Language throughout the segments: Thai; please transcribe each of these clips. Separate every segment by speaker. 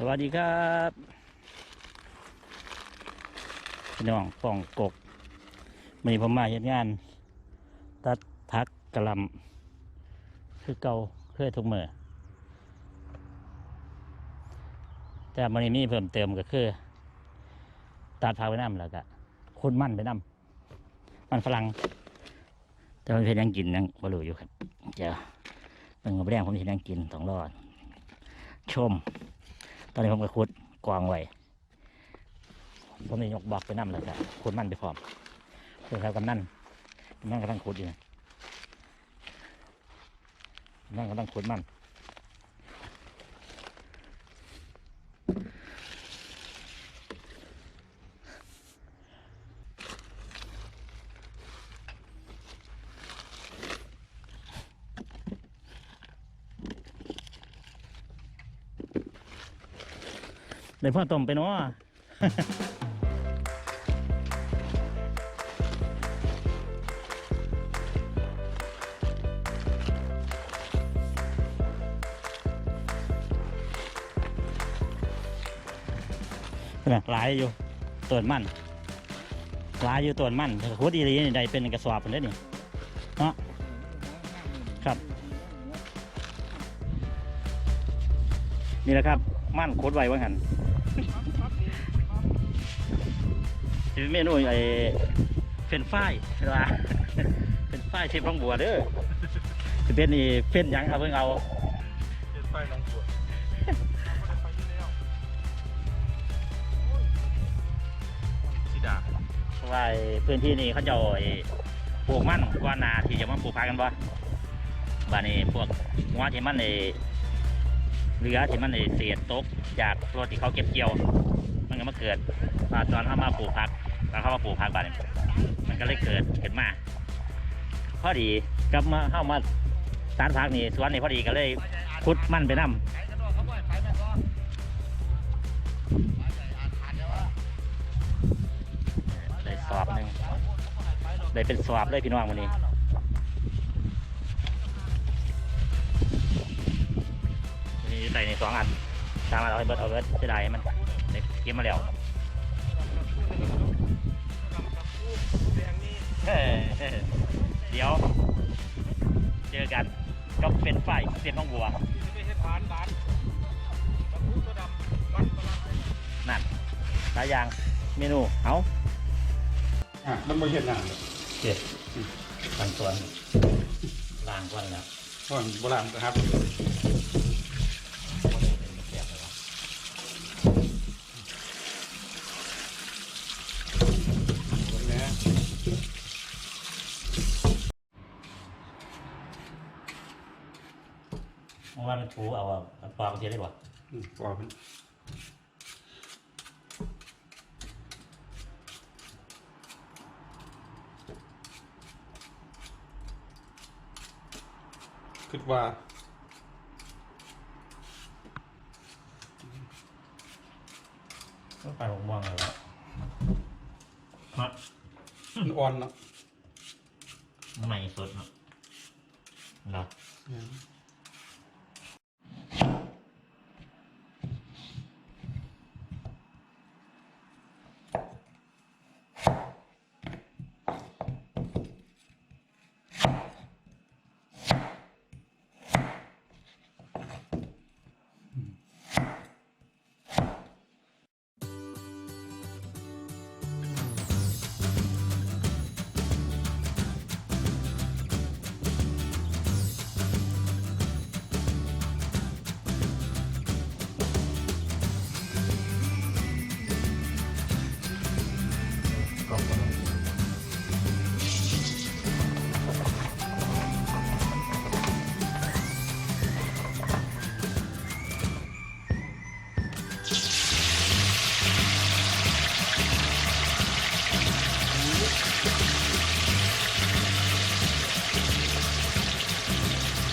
Speaker 1: สวัสดีครับพี่น้องป่องกกมีผมมาเห็นงาน ตัดพักกระลำคือเกาเพื่อทุกเมื่อแต่มันนี้เพิ่มเติมก็คือ ตัดพักไปน้ำแล้วก็คุณมั่นไปน้ำมันฝรั่งแต่มันเป็นยังกินยังบรูอยู่ครับเดี๋ยวมันก็ไม่ได้ผมเห็นยังกินสองรอดชม ตอนนี้ผมก็ขุดกวางไว้ผมนี่ยกบอกไปนั่แล้วก็ขุดมันไปพร้อมเพื่อเขากำนั่นกำนั่นกำลังขุดอยู่นะกำนั่นกำลังขุดมัน เลยพ่อต้มไปเนาะนะหลายอยู่ต้นมันหลายอยู่ต้นมันขุดอีหลีนี่ได้เป็นกระสอบเป็นได้นี่เนาะครับ นี่แหละครับ มั่นขุดไวว่าหัน ที่เป็นเมนูไอ้เฟรนช์ฟรายเวลาเฟรนช์ฟรายเชฟฟังบัวเด้อคือเป็นนี่เฟ้นหยังครับเพิ่งเอา
Speaker 2: เป็นไฟลองบวชสีดา
Speaker 1: เพราะว่าไอ้พื้นที่นี้เขาจะเอาไอ้ปลูกมันกว่านาที่จะมาปลูกพักกันบ่บ้านนี้พวกหัวที่มันไอ้ เรือที่มันไอ้เศษตกจากรถที่เขาเก็บเกี่ยว มันก็มาเกิดมาตอนเข้ามาปลูกพักตอนเข้ามาปลูกพักบ้านมันก็เลยเกิดขึ้นมาพอดีกับมาเข้ามาสารพักนี่สวนนี่พอดีก็เลยขุดมันไปนํได้สอบหนึ่งได้เป็นสอบเลยพี่น้องวันนี้ ส่ในสองอันตามมาเอาไปเบิดเอาเบิดจะได้มันได้เก็บมาแล้วเฮ้ยเดี๋ยว เจอกันก็เป็นฝ่ายเสียนน้องบัว
Speaker 2: ไม่ใช่ฐานฐานตะปูตัวดำวัดประหลาด
Speaker 1: นั่นหลายอย่างเมนูเอา
Speaker 2: อะมันไม่เห็นหนัง
Speaker 1: เจ็ดบางส่วนล่างก่อนแล้ว
Speaker 2: ก่อนโบราณนะครับนะ
Speaker 1: เมื่อ วานมันถูเอาเอาปลาเทียได้บ่
Speaker 2: อืมปล่อยมันคิดว่า
Speaker 1: ต้องไปหกโมงเลยวะฮะ
Speaker 2: มันอ่อนเนาะ
Speaker 1: ใหม่สดเนาะเหรอ
Speaker 2: เนี่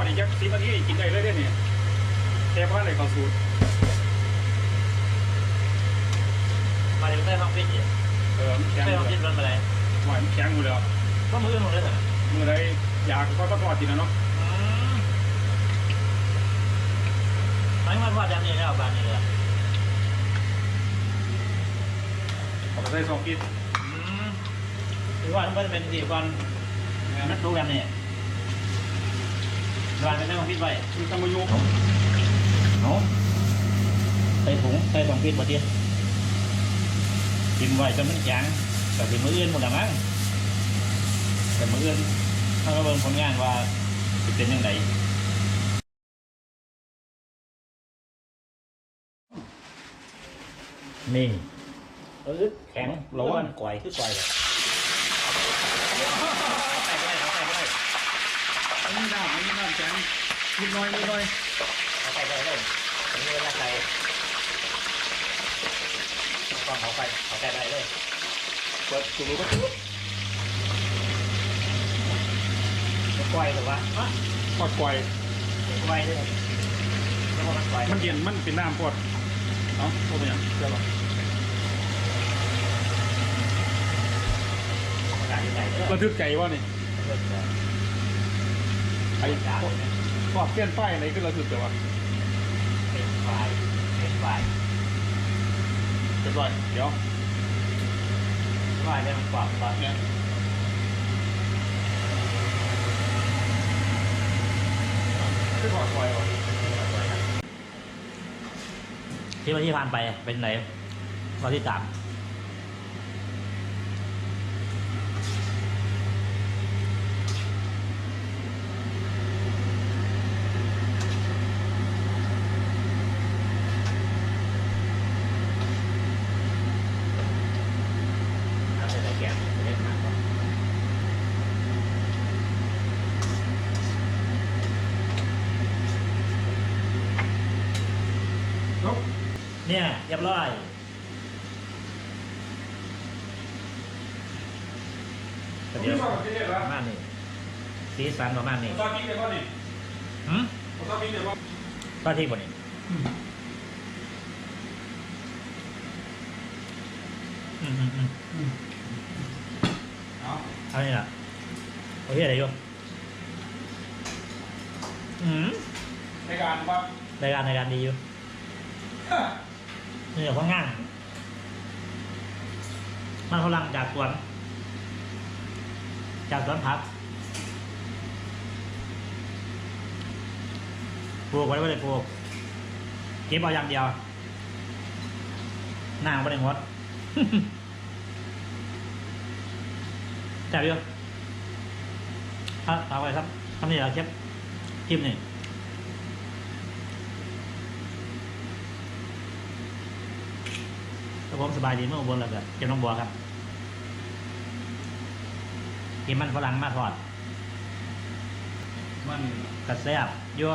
Speaker 2: อันทอดอีกยักสิบนาทีกินได้เลยเด้อเนี่ย แค่เพราะอะไรเขาสูตร
Speaker 1: มาเดี๋ยวใส่ห้องฟิตอีก
Speaker 2: เออมันแข็ง
Speaker 1: ใส่
Speaker 2: หม
Speaker 1: ห้อง
Speaker 2: ด
Speaker 1: ฟิต
Speaker 2: แล้ว
Speaker 1: มันไปเลย
Speaker 2: หวานมันแข็งหมดแล้ว
Speaker 1: ก็มือหมดเลยเหรอ
Speaker 2: มือไรอยากก็ทอดกินนะเนาะ
Speaker 1: อืมไม่มาทอดจานนี้แล้วบานนี้เลย
Speaker 2: เอาไปใส่ซองกิน
Speaker 1: อืมหรือว่ามันเป็นสี่วันนัดรู้กันเนี่ย วางเป็นเรื่องของฟิตไว้
Speaker 2: มันต้องมายุก
Speaker 1: เอาใส่ถุงใส่สองฟิตบ่เตี้ยกินไว้จนมันแข็งแต่ถึงมื้ออื่นหมดแล้วมั้งแต่มื้ออื่นถ้าเราเบิ่งผลงานว่าสิเป็นยังไงนี่เออแข็งร้อนก่อยคือก่อยเลย
Speaker 2: อันนี้น้ำอันนี้น้ำ แข็งนิดหน้อยนิดหน้อย
Speaker 1: เอาไปเลยเลยอันนี้เวลาใส่ต้องเอาไปเอาไปได้เลย
Speaker 2: เปิดสูตรก็
Speaker 1: ก่อยหรือว่าอะ
Speaker 2: ทอดกวาย
Speaker 1: ก่อยด้วยแล้วก็มันก่อย
Speaker 2: มันเย็นมันเป็นน้ำพอดเนาะพวกเนี่ยเชื่อป่ะ
Speaker 1: การที่ใส่เด้อ
Speaker 2: ระทึกใจว่านี่
Speaker 1: เลือดเสือ
Speaker 2: ไอ้
Speaker 1: จาน
Speaker 2: พวก
Speaker 1: เนี่ย
Speaker 2: พวกเปี้ยนป้ายอะไรขึ้นระทึกแต่ว่า
Speaker 1: เป็นไฟเป็นไฟ
Speaker 2: เรียบร้อยเดี๋ยว
Speaker 1: ไฟเนี่ยมันกว้างกว่า
Speaker 2: เนี่ยคือทอดกวายวะ
Speaker 1: ที่วันที่ผ่านไปเป็นไหนวันที่สามเอาใส่ตะแกรงเล็กมากกว่า
Speaker 2: เนาะ
Speaker 1: เนี่ยเรียบร้อยเดี๋ยว
Speaker 2: ชอบกินเนี่ย
Speaker 1: ป
Speaker 2: เหรอ
Speaker 1: ระมาณนี้สีสันประมาณนี้
Speaker 2: ชอบกินเนี่ยป่ะนี่
Speaker 1: หืม
Speaker 2: ชอบกินเนี่ยป่ะ
Speaker 1: ก็ที่บนนี้อืมอืมอืม
Speaker 2: เอา
Speaker 1: เอานี่ล่ะโอเคอะไรอยู่อืม
Speaker 2: ในการว่า
Speaker 1: รายการรายการดีอยู่ นี่เดี๋ยวเขาง่างมันพลังจากสวน จากสวนผักปลูกไว้ไม่ได้ปลูกเก็บเอาอย่างเดียว หน้าไม่ได้งดแจ่บอยู่ถ้าเอาไปครับทำนี่เหราเก็บคลิปนี่ถ้า ผมสบายดีเมื่ออุบลแล้วก็เก็บน้องบัวครับกินมันฝรั่งมาทอด
Speaker 2: มัน
Speaker 1: กระแซบอยู่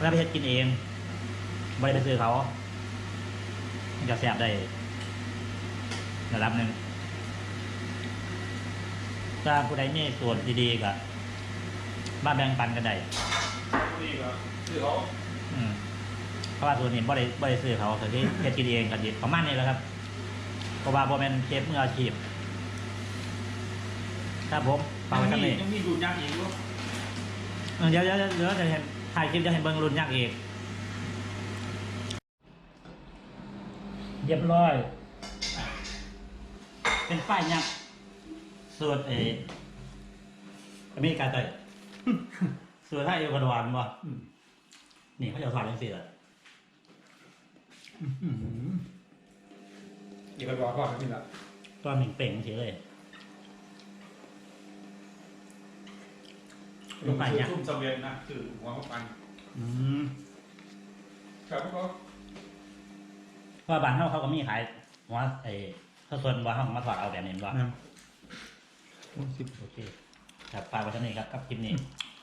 Speaker 1: แล้วไปเฮ็ดกินเองไม่ได้ไปซื้อเขามันจะแซบได้ระดับหนึ่งถ้าผู้ใดมีส่วนดีๆก็มาแบ่งปันกันได้
Speaker 2: นี่ก็คือเขา
Speaker 1: อืมเพ ราะว่าส่วนนี้บ่ได้บ่ได้ซื้อเขาแต่ที่เฮ็ดกินเองกันดีประมาณนี้แหละครับเพราะว่าบ่แม่นเชฟมืออาชีพครับผมฟังไว้
Speaker 2: ยั
Speaker 1: ท่าน
Speaker 2: มี
Speaker 1: นี้
Speaker 2: ยังมีดูดยางอีกด้วย
Speaker 1: เออเดี๋ยวเดี๋ยวเดี๋ยวเดี๋ยวจะเห็นถ่ายคลิปจะเห็นเบิ้งรุ่นยักษ์อีกเรียบร้อย เป็นป้ายยักษ์สูตรเออเมริกาใต้สูตรไทยอยู่กระดานบ่นี่เขาจะสอนจังซี่แหละ
Speaker 2: อี กกระบอกก่อนกินละ
Speaker 1: ตอนหนึ่งเป่งเฉยเลย
Speaker 2: ลงซื้อทุ่มสเวียนนะคือหัวมะปัน
Speaker 1: อืม
Speaker 2: ครับพวกเขา
Speaker 1: เพราะว่าบ้านเฮาเขาก็มีขายหัวไอ้ข้าวส่วนว่าเฮาก็มาถอดเอาแบบนี้บ่
Speaker 2: สิบ
Speaker 1: โอเคครับฝากไว้เท่านี้ครับกับคลิปนี้
Speaker 2: อ